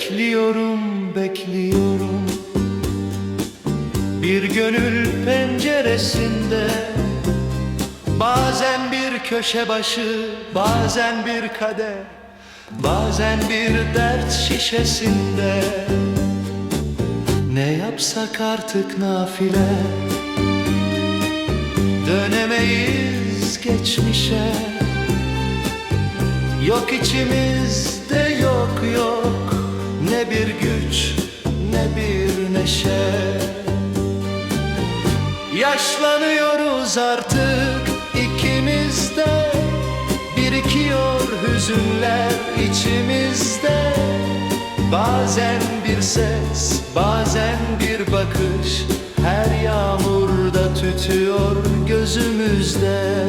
Bekliyorum, bekliyorum. Bir gönül penceresinde Bazen bir köşe başı, bazen bir kader Bazen bir dert şişesinde. Ne yapsak artık nafile? Dönemeyiz geçmişe. Yok içimizde yok yok. Ne bir güç ne bir neşe. Yaşlanıyoruz artık ikimiz de Birikiyor hüzünler içimizde. Bazen bir ses, bazen bir bakış Her yağmurda tütüyor gözümüzde.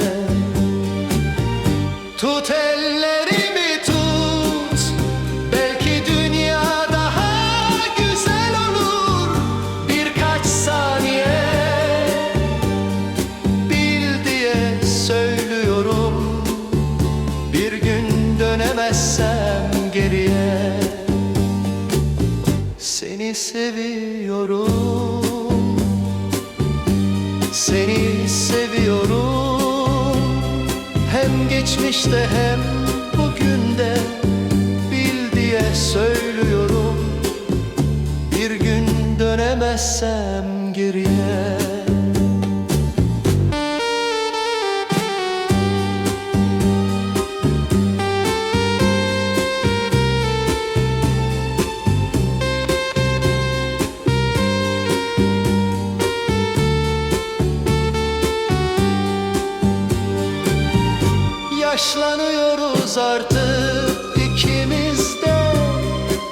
Tut ellerimi Seni seviyorum. Seni seviyorum. Hem geçmişte hem bugün de Bil diye söylüyorum. Bir gün dönemezsem yaşlanıyoruz artık. İkimiz de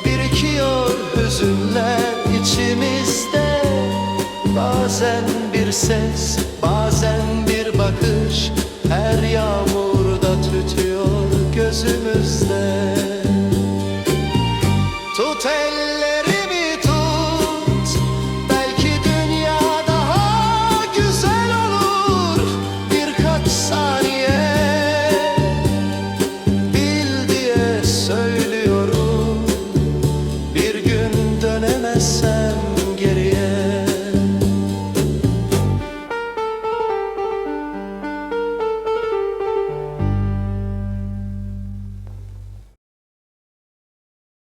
Birikiyor hüzünler içimizde. Bazen bir ses, bazen bir bakış Her yağmurda tütüyor gözümüzde. Tut elleri